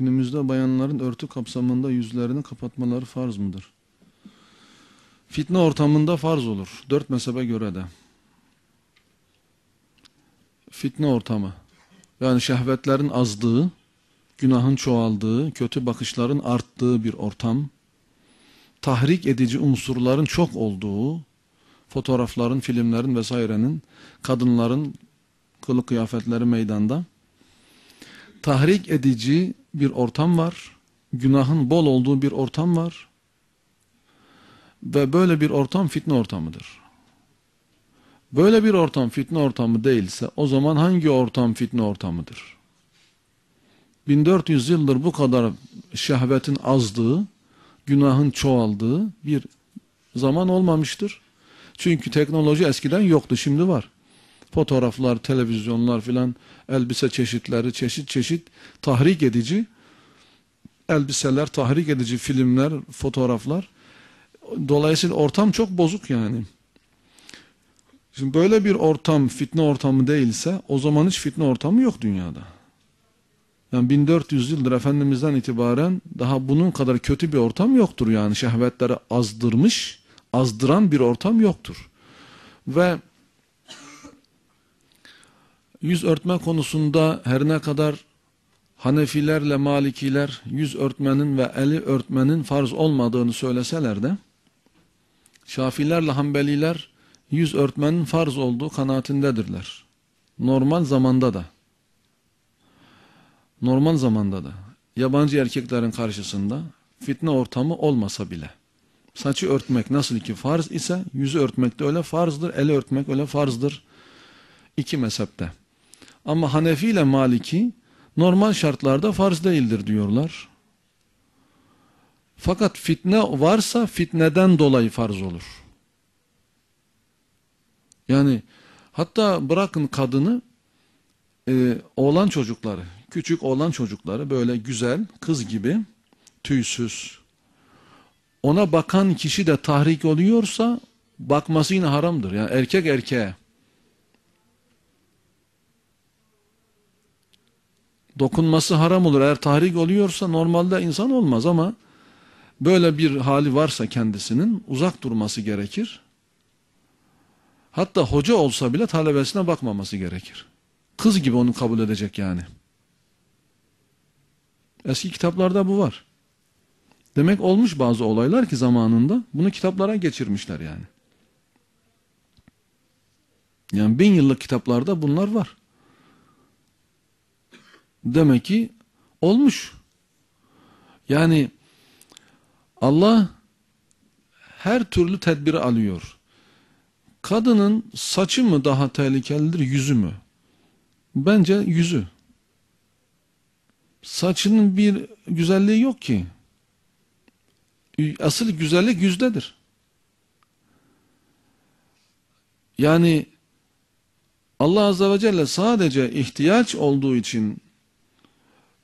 Günümüzde bayanların örtü kapsamında yüzlerini kapatmaları farz mıdır? Fitne ortamında farz olur. Dört mezhebe göre de. Fitne ortamı. Yani şehvetlerin azdığı, günahın çoğaldığı, kötü bakışların arttığı bir ortam. Tahrik edici unsurların çok olduğu, fotoğrafların, filmlerin vesairenin, kadınların kılık kıyafetleri meydanda. Tahrik edici bir ortam var. Günahın bol olduğu bir ortam var. Ve böyle bir ortam fitne ortamıdır. Böyle bir ortam fitne ortamı değilse o zaman hangi ortam fitne ortamıdır? 1400 yıldır bu kadar şehvetin azdığı, günahın çoğaldığı bir zaman olmamıştır. Çünkü teknoloji eskiden yoktu, şimdi var. Fotoğraflar, televizyonlar filan, elbise çeşitleri, çeşit çeşit tahrik edici elbiseler, tahrik edici filmler, fotoğraflar. Dolayısıyla ortam çok bozuk yani. Şimdi böyle bir ortam fitne ortamı değilse o zaman hiç fitne ortamı yok dünyada. Yani 1400 yıldır Efendimiz'den itibaren daha bunun kadar kötü bir ortam yoktur yani şehvetleri azdırmış, azdıran bir ortam yoktur. Ve yüz örtme konusunda her ne kadar Hanefilerle Malikiler yüz örtmenin ve eli örtmenin farz olmadığını söyleseler de Şafilerle Hanbeliler yüz örtmenin farz olduğu kanaatindedirler. Normal zamanda da. Normal zamanda da. Yabancı erkeklerin karşısında fitne ortamı olmasa bile. Saçı örtmek nasıl ki farz ise yüzü örtmek de öyle farzdır, eli örtmek öyle farzdır. İki mezhepte. Ama Hanefi ile Maliki normal şartlarda farz değildir diyorlar. Fakat fitne varsa fitneden dolayı farz olur. Yani hatta bırakın kadını e, oğlan çocukları, küçük oğlan çocukları böyle güzel kız gibi tüysüz. Ona bakan kişi de tahrik oluyorsa bakması yine haramdır. Yani erkek erkeğe dokunması haram olur. Eğer tahrik oluyorsa normalde insan olmaz ama böyle bir hali varsa kendisinin uzak durması gerekir. Hatta hoca olsa bile talebesine bakmaması gerekir. Kız gibi onu kabul edecek yani. Eski kitaplarda bu var. Demek olmuş bazı olaylar ki zamanında bunu kitaplara geçirmişler yani. Yani bin yıllık kitaplarda bunlar var. Demek ki olmuş. Yani Allah her türlü tedbiri alıyor. Kadının saçı mı daha tehlikelidir, yüzü mü? Bence yüzü. Saçının bir güzelliği yok ki. Asıl güzellik yüzdedir. Yani Allah Azze ve Celle sadece ihtiyaç olduğu için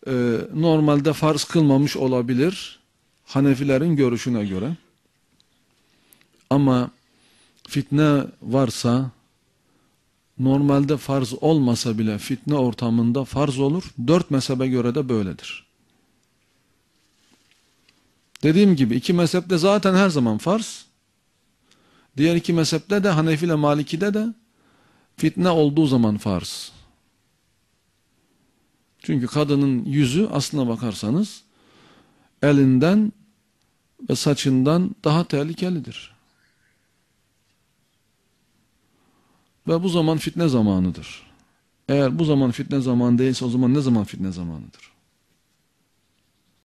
e, normalde farz kılmamış olabilir. Hanefilerin görüşüne göre. Ama fitne varsa normalde farz olmasa bile fitne ortamında farz olur. Dört mezhebe göre de böyledir. Dediğim gibi iki mezhepte zaten her zaman farz. Diğer iki mezhepte de Hanefi ile Maliki'de de fitne olduğu zaman farz. Çünkü kadının yüzü aslına bakarsanız elinden ve saçından daha tehlikelidir. Ve bu zaman fitne zamanıdır. Eğer bu zaman fitne zamanı değilse o zaman ne zaman fitne zamanıdır?